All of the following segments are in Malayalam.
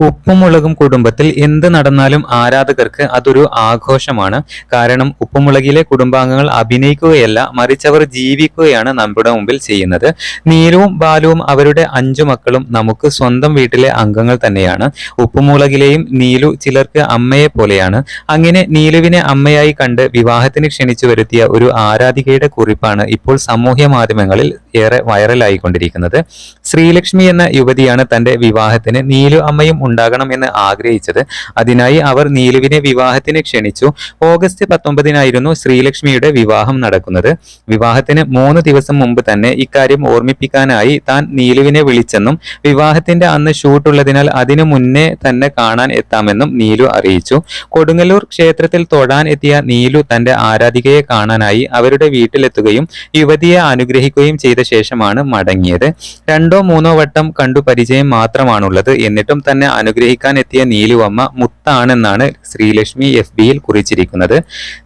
ഉപ്പുമുളകും കുടുംബത്തിൽ എന്ത് നടന്നാലും ആരാധകർക്ക് അതൊരു ആഘോഷമാണ്. കാരണം ഉപ്പുമുളകിലെ കുടുംബാംഗങ്ങൾ അഭിനയിക്കുകയല്ല മറിച്ച് അവർ ജീവിക്കുകയാണ് നമ്മുടെ മുമ്പിൽ ചെയ്യുന്നത്. നീലുവും ബാലുവും അവരുടെ അഞ്ചു മക്കളും നമുക്ക് സ്വന്തം വീട്ടിലെ അംഗങ്ങൾ തന്നെയാണ്. ഉപ്പുമുളകിലെയും നീലു ചിലർക്ക് അമ്മയെ പോലെയാണ്. അങ്ങനെ നീലുവിനെ അമ്മയായി കണ്ട് വിവാഹത്തിന് ക്ഷണിച്ചു വരുത്തിയ ഒരു ആരാധികയുടെ കുറിപ്പാണ് ഇപ്പോൾ സാമൂഹ്യ മാധ്യമങ്ങളിൽ ഏറെ വൈറലായിക്കൊണ്ടിരിക്കുന്നത്. ശ്രീലക്ഷ്മി എന്ന യുവതിയാണ് തന്റെ വിവാഹത്തിന് നീലു അമ്മയും ഉണ്ടാകണം എന്ന് ആഗ്രഹിച്ചത്. അതിനായി അവർ നീലുവിനെ വിവാഹത്തിന് ക്ഷണിച്ചു. ഓഗസ്റ്റ് പത്തൊമ്പതിനായിരുന്നു ശ്രീലക്ഷ്മിയുടെ വിവാഹം നടക്കുന്നത്. വിവാഹത്തിന് മൂന്ന് ദിവസം മുമ്പ് തന്നെ ഇക്കാര്യം ഓർമ്മിപ്പിക്കാനായി താൻ നീലുവിനെ വിളിച്ചെന്നും വിവാഹത്തിന്റെ അന്ന് ഷൂട്ടുള്ളതിനാൽ അതിനു മുന്നേ തന്നെ കാണാൻ എത്താമെന്നും നീലു അറിയിച്ചു. കൊടുങ്ങല്ലൂർ ക്ഷേത്രത്തിൽ തൊടാൻ എത്തിയ നീലു തന്റെ ആരാധികയെ കാണാനായി അവരുടെ വീട്ടിലെത്തുകയും യുവതിയെ അനുഗ്രഹിക്കുകയും ചെയ്ത ശേഷമാണ് മടങ്ങിയത്. രണ്ടോ മൂന്നോ വട്ടം കണ്ടു പരിചയം മാത്രമാണുള്ളത്. എന്നിട്ടും തന്നെ അനുഗ്രഹിക്കാൻ എത്തിയ നീലുവമ്മ മുത്താണെന്നാണ് ശ്രീലക്ഷ്മി എഫ് ബിയിൽ കുറിച്ചിരിക്കുന്നത്.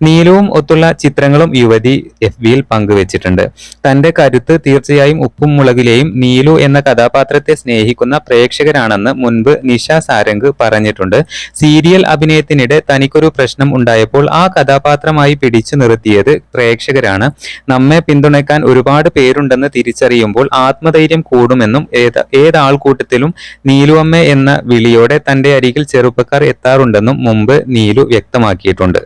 നീലുവും ഒത്തുള്ള ചിത്രങ്ങളും യുവതി എഫ് ബിയിൽ പങ്കുവച്ചിട്ടുണ്ട്. തന്റെ കരുത്ത് തീർച്ചയായും ഉപ്പും മുളകിലെയും നീലു എന്ന കഥാപാത്രത്തെ സ്നേഹിക്കുന്ന പ്രേക്ഷകരാണെന്ന് മുൻപ് നിഷ സാരംഗ് പറഞ്ഞിട്ടുണ്ട്. സീരിയൽ അഭിനയത്തിനിടെ തനിക്കൊരു പ്രശ്നം ഉണ്ടായപ്പോൾ ആ കഥാപാത്രമായി പിടിച്ചു നിർത്തിയത് പ്രേക്ഷകരാണ്. നമ്മെ പിന്തുണയ്ക്കാൻ ഒരുപാട് പേരുണ്ടെന്ന് തിരിച്ചറിയുമ്പോൾ ആത്മധൈര്യം കൂടുമെന്നും ഏത് ഏതാൾക്കൂട്ടത്തിലും നീലുവമ്മ എന്ന വിളിയോടെ തന്റെ അരികിൽ ചെറുപ്പക്കാർ എത്താറുണ്ടെന്നും മുമ്പ് നീലു വ്യക്തമാക്കിയിട്ടുണ്ട്.